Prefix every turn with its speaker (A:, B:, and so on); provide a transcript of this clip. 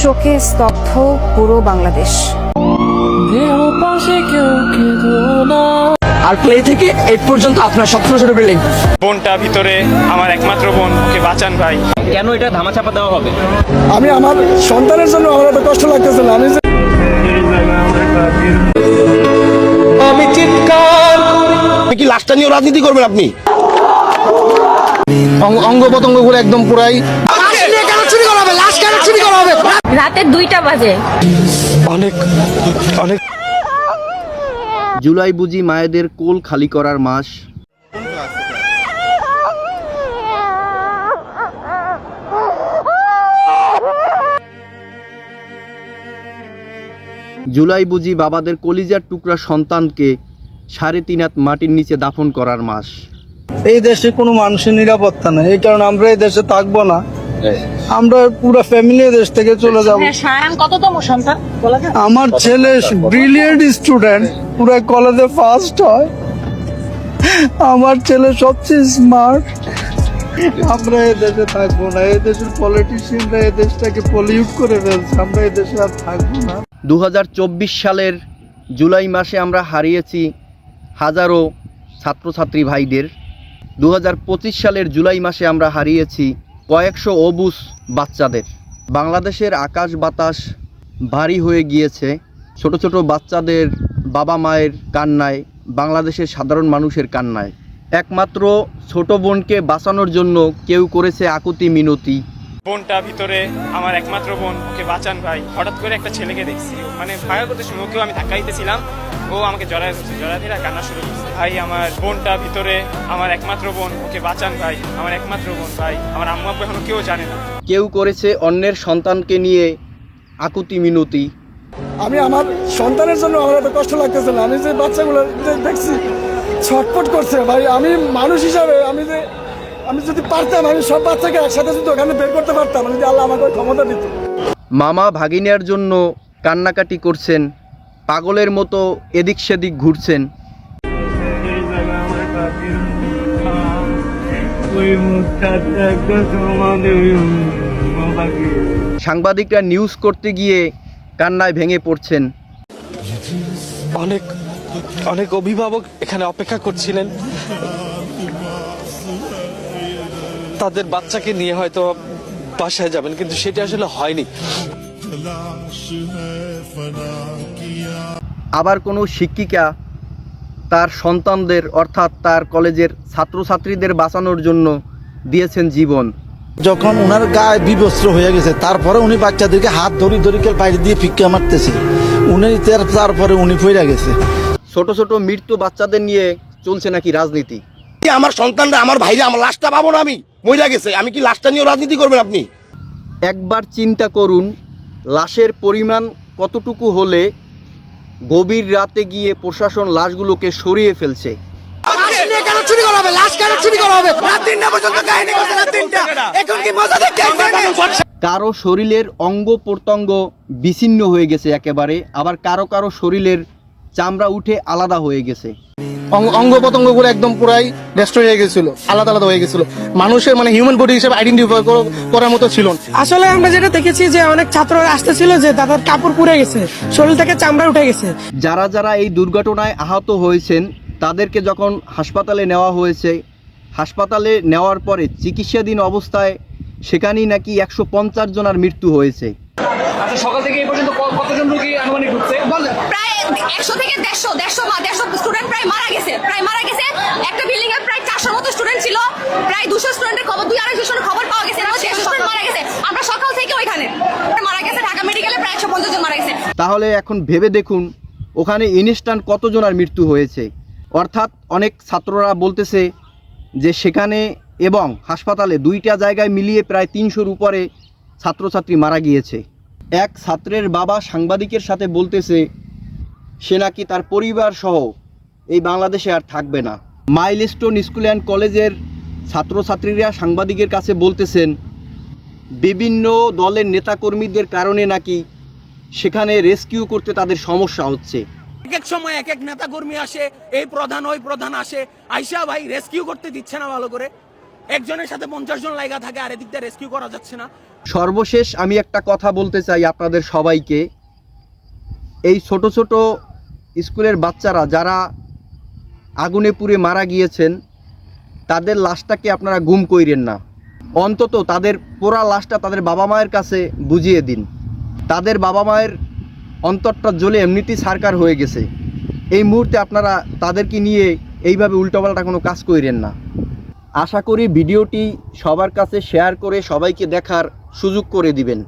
A: শোকে স্তব্ধ পুরো বাংলাদেশ।
B: আর প্লে থেকে এইট পর্যন্ত আপনার স্বপ্ন ছোট বিল্ডিং
C: বোনটা ভিতরে আমার একমাত্র বোন ওকে বাঁচান ভাই।
D: কেন এটা ধামাচাপা দেওয়া হবে?
E: আমি আমার সন্তানের জন্য আমার এত কষ্ট লাগতেছিল আমি যে
F: আপনি কি লাশটা নিয়ে রাজনীতি করবেন আপনি?
E: অঙ্গ প্রত্যঙ্গ একদম পুরাই
G: রাতে দুইটা বাজে।
H: জুলাই বুঝি মায়েদের কোল খালি করার মাস। জুলাই বুঝি বাবাদের কলিজার টুকরা সন্তানকে সাড়ে তিন হাত মাটির নিচে দাফন করার মাস।
E: এই দেশে কোনো মানুষের নিরাপত্তা নেই এই কারণে আমরা এই দেশে থাকব না। আমরা পুরো ফ্যামিলি দেশ থেকে চলে যাব।
G: সায়ান কততম সন্তান?
E: আমার ছেলে ব্রিলিয়েন্ট স্টুডেন্ট পুরো কলেজে ফার্স্ট হয়। আমার ছেলে সবচেয়ে স্মার্ট আমরা এই দেশে থাকব না এই দেশের পলিটিশিয়ানরা এই দেশটাকে পলিউট করে ফেলছে আমরা এই দেশে আর থাকব না।
H: দু হাজার চব্বিশ সালের জুলাই মাসে আমরা হারিয়েছি হাজারো ছাত্রছাত্রী ভাইদের। দু হাজার পঁচিশ সালের জুলাই মাসে আমরা হারিয়েছি কয়েকশো অবুস বাচ্চাদের। বাংলাদেশের আকাশ বাতাস ভারী হয়ে গিয়েছে। ছোট ছোট বাচ্চাদের বাবা মায়ের কান্নায়, বাংলাদেশের সাধারণ মানুষের কান্নায়। একমাত্র ছোট বোনকে বাঁচানোর জন্য কেউ করেছে আকুতি মিনতি।
C: বোনটা ভিতরে, আমার একমাত্র বোন, ওকে বাঁচান ভাই। হঠাৎ করে একটা ছেলেকে দেখছি। মানে ফায়ার করতে শুনে ওকেও আমি ধাক্কা দিতেছিলাম। ও আমাকে জড়ায় ধরছে জড়ায় ধরে কান্না শুরু করছে। ভাই আমার বোনটা ভিতরে আমার একমাত্র বোন ওকে বাঁচান ভাই আমার একমাত্র বোন ভাই আমার আম্মু আব্বু এখনও কেউ জানে না।
H: কেউ করেছে অন্যের সন্তানকে নিয়ে আকুতি মিনতি।
E: আমি আমার সন্তানের জন্য আমার এত কষ্ট লাগতেছিল আমি যে বাচ্চাগুলো যে দেখছি ছটফট করছে ভাই আমি মানুষ হিসাবে আমি যে আমি যদি পারতাম আমি সব বাচ্চাকে একসাথে যদি ওখানে বের করতে পারতাম যদি আল্লাহ আমাকে ক্ষমতা দিত।
H: মামা ভাগিনার জন্য কান্নাকাটি করছেন পাগলের মতো এদিক সেদিক ঘুরছেন। সাংবাদিকরা নিউজ করতে গিয়ে কান্নায় ভেঙে পড়ছেন।
B: অনেক অনেক অভিভাবক এখানে অপেক্ষা করছিলেন। তাদের বাচ্চাকে নিয়ে হয়তো বাসায় যাবেন, কিন্তু সেটা আসলে হয়নি।
H: আবার কোনো শিক্ষিকা তার সন্তানদের অর্থাৎ তার কলেজের ছাত্রছাত্রীদের বাঁচানোর জন্য দিয়েছেন জীবন।
I: যখন ওনার গায়ে বিবস্ত্র হয়ে গেছে তারপরে উনি বাচ্চাদেরকে হাত ধরি ধরি করে বাইরে দিয়ে ফিক্কা মারতেছে। উনি তার- তারপরে উনি ফিরে গেছে।
H: ছোট ছোট মৃত্যু বাচ্চাদের নিয়ে চলছে নাকি রাজনীতি?
F: আমার সন্তানরা আমার ভাইরা আমার লাশটা পাবো না আমি? মহিলা গেছে আমি কি লাশটা নিয়ে রাজনীতি করবেন আপনি?
H: একবার চিন্তা করুন লাশের পরিমাণ কতটুকু হলে গভীর রাতে গিয়ে প্রশাসন লাশগুলোকে সরিয়ে ফেলছে? কারও শরীরের অঙ্গ প্রত্যঙ্গ বিচ্ছিন্ন হয়ে গেছে একেবারে আবার কারও কারও শরীরের চামড়া উঠে আলাদা হয়ে গেছে।
E: অঙ্গ প্রত্যঙ্গগুলো একদম পুরাই ডেস্ট্রয় হয়ে গেছিল আলাদা আলাদা হয়ে গেছিল। মানুষের মানে হিউম্যান বডি হিসেবে আইডেন্টিফাই করার মতো ছিল
J: আসলে আমরা যেটা দেখেছি যে অনেক ছাত্ররা আসতেছিল যে তাদের কাপড় পুড়ে গেছে শরীর থেকে চামড়া উঠে গেছে।
H: যারা যারা এই দুর্ঘটনায় আহত হয়েছেন তাদেরকে যখন হাসপাতালে নেওয়া হয়েছে হাসপাতালে নেওয়ার পরে চিকিৎসাধীন অবস্থায় সেখানেই নাকি একশো পঞ্চাশ জনার মৃত্যু হয়েছে।
D: আচ্ছা সকাল থেকে এই পর্যন্ত কতজন রোগী আনুমানিক ঢুকছে
G: একশো থেকে দেড়শো দেড়শো দেড়শো স্টুডেন্ট প্রায় মারা গেছে, প্রায় মারা গেছে। একটা বিল্ডিং এ প্রায় চারশোর মতো স্টুডেন্ট ছিল, প্রায় দুশো স্টুডেন্টের খবর, দুই খবর পাওয়া গেছে মারা গেছে। আমরা সকাল থেকে ওইখানে। মারা গেছে, ঢাকা মেডিকেলে প্রায় একশো পঞ্চাশ জন মারা গেছে।
H: তাহলে এখন ভেবে দেখুন, ওখানে ইনস্ট্যান্ট কতজনের মৃত্যু হয়েছে? অর্থাৎ অনেক ছাত্ররা বলতেছে যে সেখানে এবং হাসপাতালে দুইটা জায়গায় মিলিয়ে প্রায় তিনশোর উপরে ছাত্রছাত্রী মারা গিয়েছে। এক ছাত্রের বাবা সাংবাদিকের সাথে বলতেছে সে নাকি তার পরিবার সহ এই বাংলাদেশে আর থাকবে না। মাইলস্টোন স্কুল অ্যান্ড কলেজের ছাত্রছাত্রীরা সাংবাদিকের কাছে বলতেছেন বিভিন্ন দলের নেতাকর্মীদের কারণে নাকি সেখানে রেস্কিউ করতে তাদের সমস্যা হচ্ছে।
J: এক এক সময় এক এক নেতা কর্মী আসে এই প্রধান ওই প্রধান আসে আইসা ভাই রেস্কিউ করতে দিচ্ছে না ভালো করে। একজনের সাথে পঞ্চাশ জন লাইগা থাকে আর এদিকটা রেস্কিউ করা যাচ্ছে না।
H: সর্বশেষ আমি একটা কথা বলতে চাই আপনাদের সবাইকে। এই ছোট ছোট স্কুলের বাচ্চারা যারা আগুনে পুড়ে মারা গিয়েছেন, তাদের লাশটাকে আপনারা গুম কইরেন না। অন্তত তাদের পোড়া লাশটা তাদের বাবা মায়ের কাছে বুঝিয়ে দিন। তাদের বাবা মায়ের অন্তরটা জ্বলে এমনিতেই সারকার হয়ে গেছে। এই মুহূর্তে আপনারা তাদেরকে নিয়ে এইভাবে উল্টোপাল্টা কোনো কাজ কইরেন না। আশা করি ভিডিওটি সবার কাছে শেয়ার করে সবাইকে দেখার সুযোগ করে দিবেন।